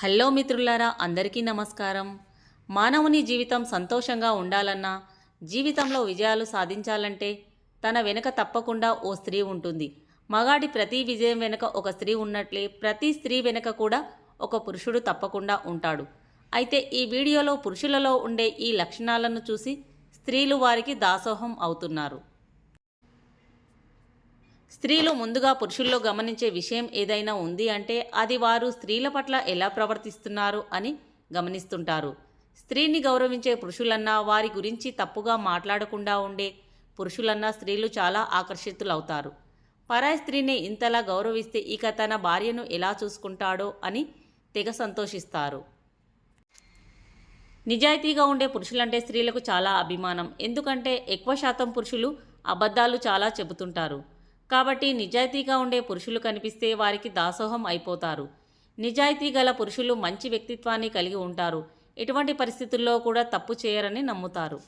Hello మిత్రులారా అందరికీ నమస్కారం. మానవుని జీవితం సంతోషంగా ఉండాలన్నా జీవితంలో విజయాలు సాధించాలంటే తన వెనుక తప్పకుండా ఓ స్త్రీ ఉంటుంది. మగాడి ప్రతి విజయం వెనుక ఒక స్త్రీ ఉన్నట్లే ప్రతి స్త్రీ వెనుక కూడా ఒక పురుషుడు తప్పకుండా ఉంటాడు. అయితే ఈ వీడియోలో పురుషులలో ఉండే ఈ లక్షణాలను చూసి స్త్రీలు వారికి దాసోహం అవుతున్నారు. స్త్రీలు ముందుగా పురుషుల్లో గమనించే విషయం ఏదైనా ఉంది అంటే అది వారు స్త్రీల పట్ల ఎలా ప్రవర్తిస్తున్నారు అని గమనిస్తుంటారు. స్త్రీని గౌరవించే పురుషులన్నా వారి గురించి తప్పుగా మాట్లాడకుండా ఉండే పురుషులన్నా స్త్రీలు చాలా ఆకర్షితులవుతారు. పరాయి స్త్రీని ఇంతలా గౌరవిస్తే ఇక తన భార్యను ఎలా చూసుకుంటాడో అని తెగ సంతోషిస్తారు. నిజాయితీగా ఉండే పురుషులంటే స్త్రీలకు చాలా అభిమానం. ఎందుకంటే ఎక్కువ శాతం పురుషులు అబద్ధాలు చాలా చెబుతుంటారు. కాబట్టి నిజాయితీగా ఉండే పురుషులు కనిపిస్తే వారికి దాసోహం అయిపోతారు. నిజాయితీ గల పురుషులు మంచి వ్యక్తిత్వాన్ని కలిగి ఉంటారు. ఎటువంటి పరిస్థితుల్లో కూడా తప్పు చేయరని నమ్ముతారు.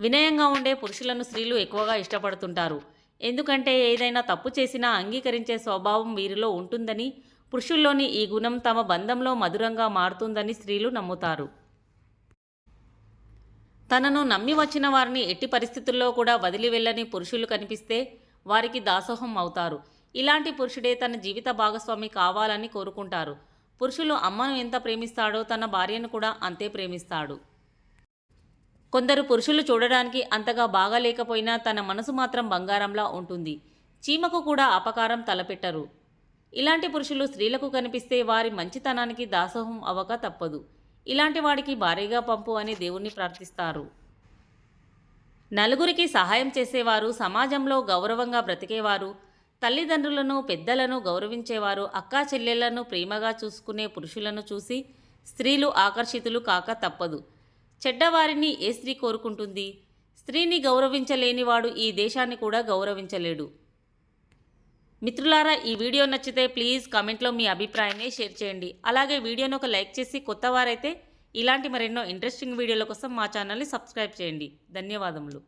వినయంగా ఉండే పురుషులను స్త్రీలు ఎక్కువగా ఇష్టపడుతుంటారు. ఎందుకంటే ఏదైనా తప్పు చేసినా అంగీకరించే స్వభావం వీరిలో ఉంటుందని పురుషుల్లోని ఈ గుణం తమ బంధంలో మధురంగా మారుతుందని స్త్రీలు నమ్ముతారు. తనను నమ్మి వచ్చిన వారిని ఎట్టి పరిస్థితుల్లో కూడా వదిలి వెళ్ళని పురుషులు కనిపిస్తే వారికి దాసోహం అవుతారు. ఇలాంటి పురుషుడే తన జీవిత భాగస్వామి కావాలని కోరుకుంటారు. పురుషులు అమ్మను ఎంత ప్రేమిస్తాడో తన భార్యను కూడా అంతే ప్రేమిస్తాడు. కొందరు పురుషులు చూడడానికి అంతగా బాగాలేకపోయినా తన మనసు మాత్రం బంగారంలా ఉంటుంది. చీమకు కూడా అపకారం తలపెట్టరు. ఇలాంటి పురుషులు స్త్రీలకు కనిపిస్తే వారి మంచితనానికి దాసోహం అవ్వక తప్పదు. ఇలాంటి వాడికి భారీగా పంపు అని దేవుణ్ణి ప్రార్థిస్తారు. నలుగురికి సహాయం చేసేవారు సమాజంలో గౌరవంగా బ్రతికేవారు తల్లిదండ్రులను పెద్దలను గౌరవించేవారు అక్కా చెల్లెళ్ళను ప్రేమగా చూసుకునే పురుషులను చూసి స్త్రీలు ఆకర్షితులు కాక తప్పదు. చెడ్డవారిని ఏ స్త్రీ కోరుకుంటుంది? స్త్రీని గౌరవించలేనివాడు ఈ దేశాన్ని కూడా గౌరవించలేడు. మిత్రులారా ఈ వీడియో నచ్చితే ప్లీజ్ కామెంట్లో మీ అభిప్రాయాన్ని షేర్ చేయండి. అలాగే వీడియోను ఒక లైక్ చేసి కొత్త వారైతే ఇలాంటి మరెన్నో ఇంట్రెస్టింగ్ వీడియోల కోసం మా ఛానల్ని సబ్స్క్రైబ్ చేయండి. ధన్యవాదములు.